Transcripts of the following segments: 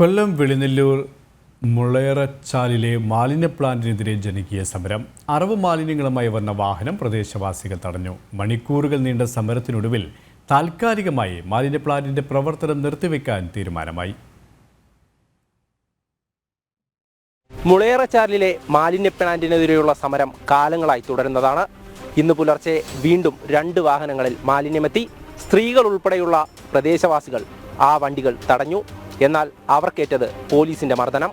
കൊല്ലം വെളിനെല്ലൂർ മുളയറച്ചാലിലെ മാലിന്യ പ്ലാന്റിനെതിരെ ജനകീയ സമരം. അറവ് മാലിന്യങ്ങളുമായി വന്ന വാഹനം പ്രദേശവാസികൾ തടഞ്ഞു. മണിക്കൂറുകൾ നീണ്ട സമരത്തിനൊടുവിൽ താൽക്കാലികമായി മാലിന്യ പ്ലാന്റിന്റെ പ്രവർത്തനം നിർത്തിവെക്കാൻ തീരുമാനമായി. മുളയറച്ചാലിലെ മാലിന്യ പ്ലാന്റിനെതിരെയുള്ള സമരം കാലങ്ങളായി തുടരുന്നതാണ്. ഇന്ന് പുലർച്ചെ വീണ്ടും രണ്ട് വാഹനങ്ങളിൽ മാലിന്യമെത്തി. സ്ത്രീകൾ ഉൾപ്പെടെയുള്ള പ്രദേശവാസികൾ ആ വണ്ടികൾ തടഞ്ഞു. എന്നാൽ അവർക്കേറ്റത് പോലീസിന്റെ മർദ്ദനം.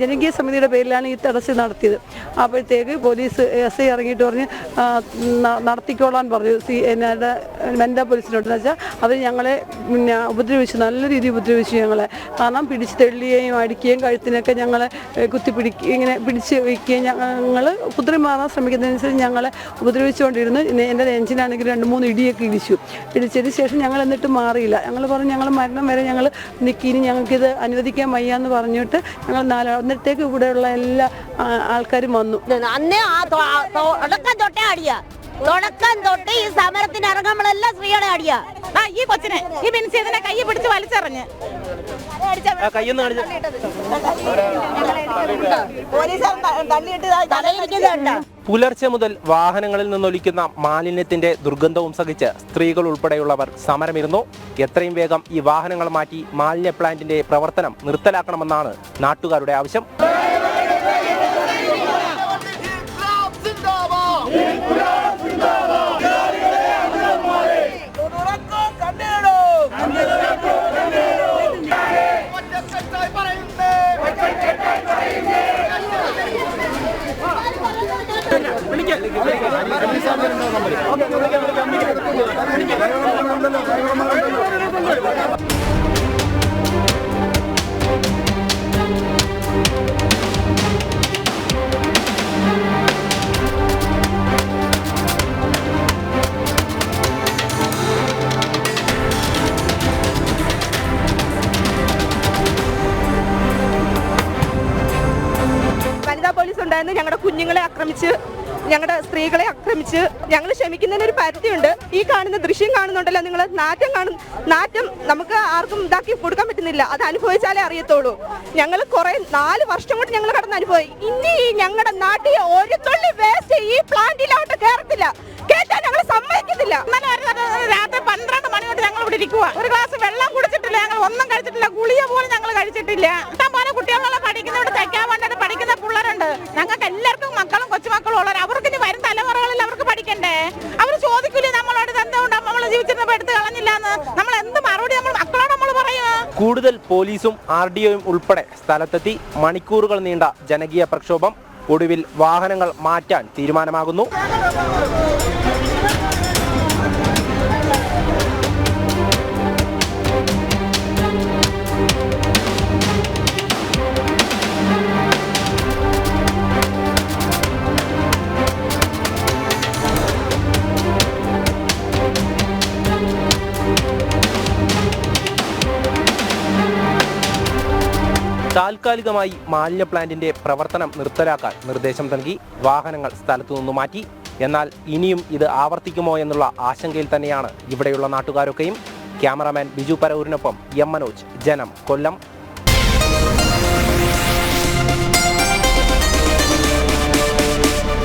ജനകീയ സമിതിയുടെ പേരിലാണ് ഈ തടസ്സം നടത്തിയത്. അപ്പോഴത്തേക്ക് പോലീസ് എസ് ഐ ഇറങ്ങിയിട്ട് പറഞ്ഞ് നടത്തിക്കോളാൻ പറഞ്ഞു. സി എന്നോട് വനിതാ പോലീസിനോട് വെച്ചാൽ അവർ ഞങ്ങളെ പിന്നെ ഉപദ്രവിച്ചു. നല്ല രീതിയിൽ ഉപദ്രവിച്ചു ഞങ്ങളെ. കാരണം പിടിച്ച് തെള്ളിയേയും അടിക്കുകയും കഴുത്തിനൊക്കെ ഞങ്ങളെ കുത്തിപ്പിടിക്കുക ഇങ്ങനെ പിടിച്ച് വയ്ക്കുകയും ഞങ്ങൾ കുതിരി മാറാൻ ശ്രമിക്കുന്നതനുസരിച്ച് ഞങ്ങളെ ഉപദ്രവിച്ചുകൊണ്ടിരുന്നു. എന്റെ നെഞ്ചിനാണെങ്കിൽ രണ്ട് മൂന്ന് ഇടിയൊക്കെ ഇടിച്ചു. ഇടിച്ചതിന് ശേഷം ഞങ്ങൾ എന്നിട്ട് മാറിയില്ല. ഞങ്ങൾ പറഞ്ഞു ഞങ്ങൾ മരണം വരെ ഞങ്ങൾ നിൽക്കിനി ഞങ്ങൾക്കിത് അനുവദിക്കാൻ വയ്യ എന്ന് പറഞ്ഞിട്ട് ഞങ്ങൾ നാല് അന്നത്തേക്ക് ഇവിടെയുള്ള എല്ലാ ആൾക്കാരും അന്നേ ആ തുടക്കം തൊട്ടേ അടിയാ തുടക്കം തൊട്ട് ഈ സമരത്തിന് ഇറങ്ങുമ്പോഴെല്ലാം സ്ത്രീകളെ അടിയാ ആ ഈ കൊച്ചിനെ ഈ ബിൻസിയതിനെ കൈ പിടിച്ച് വലിച്ചെറിഞ്ഞ്. പുലർച്ചെ മുതൽ വാഹനങ്ങളിൽ നിന്നൊലിക്കുന്ന മാലിന്യത്തിന്റെ ദുർഗന്ധവും സഹിച്ച് സ്ത്രീകൾ ഉൾപ്പെടെയുള്ളവർ സമരമിരുന്നു. എത്രയും വേഗം ഈ വാഹനങ്ങൾ മാറ്റി മാലിന്യ പ്ലാന്റിന്റെ പ്രവർത്തനം നിർത്തലാക്കണമെന്നാണ് നാട്ടുകാരുടെ ആവശ്യം. വനിതാ ഉണ്ടായിരുന്നു. ഞങ്ങളുടെ കുഞ്ഞുങ്ങളെ ആക്രമിച്ച് ഞങ്ങളുടെ സ്ത്രീകളെ ആക്രമിച്ച് ഞങ്ങൾ ക്ഷമിക്കുന്നതിന് ഒരു പരിധിയുണ്ട്. ഈ കാണുന്ന ദൃശ്യം കാണുന്നുണ്ടല്ലോ നിങ്ങൾ നാറ്റം കാണും നാറ്റം നമുക്ക് ആർക്കും ഇതാക്കി കൊടുക്കാൻ പറ്റുന്നില്ല. അത് അനുഭവിച്ചാലേ അറിയത്തുള്ളൂ. ഞങ്ങൾ കുറെ നാല് വർഷം കൊണ്ട് ഞങ്ങൾ കടന്ന് അനുഭവം ഇനി ഞങ്ങളുടെ നാട്ടിൽ ഒരു തുള്ളി വേസ്റ്റ് ഈ പ്ലാന്റിലോട്ട് കയറത്തില്ല കേട്ടാൽ ഞങ്ങൾ സമ്മതിക്കത്തില്ല. രാത്രി പന്ത്രണ്ട് മണി തൊട്ട് ഞങ്ങൾ ഇവിടെ ഇരിക്കുക ഒരു ഗ്ലാസ് വെള്ളം കുടിച്ചിട്ടില്ല. ഞങ്ങൾ ഒന്നും കഴിച്ചിട്ടില്ല. ഗുളിയ പോലും ഞങ്ങൾ കഴിച്ചിട്ടില്ല. ഇഷ്ടം പോലെ കുട്ടികളെല്ലാം പഠിക്കുന്ന തയ്ക്കാൻ തെക്കാൻ നമ്മൾ എന്ത് മറുപടി നമ്മൾ മക്കളോട് നമ്മൾ പറയുക? കൂടുതൽ പോലീസും ആർ ഡി ഒയും ഉൾപ്പെടെ സ്ഥലത്തെത്തി മണിക്കൂറുകൾ നീണ്ട ജനകീയ പ്രക്ഷോഭം ഒടുവിൽ വാഹനങ്ങൾ മാറ്റാൻ തീരുമാനമാകുന്നു. താൽക്കാലികമായി മാലിന്യ പ്ലാന്റിന്റെ പ്രവർത്തനം നിർത്തലാക്കാൻ നിർദ്ദേശം നൽകി. വാഹനങ്ങൾ സ്ഥലത്തു നിന്ന് മാറ്റി. എന്നാൽ ഇനിയും ഇത് ആവർത്തിക്കുമോ എന്നുള്ള ആശങ്കയിൽ തന്നെയാണ് ഇവിടെയുള്ള നാട്ടുകാരൊക്കെയും. ക്യാമറാമാൻ ബിജു പരവൂരിനൊപ്പം എം മനോജ്. ജനം കൊല്ലം.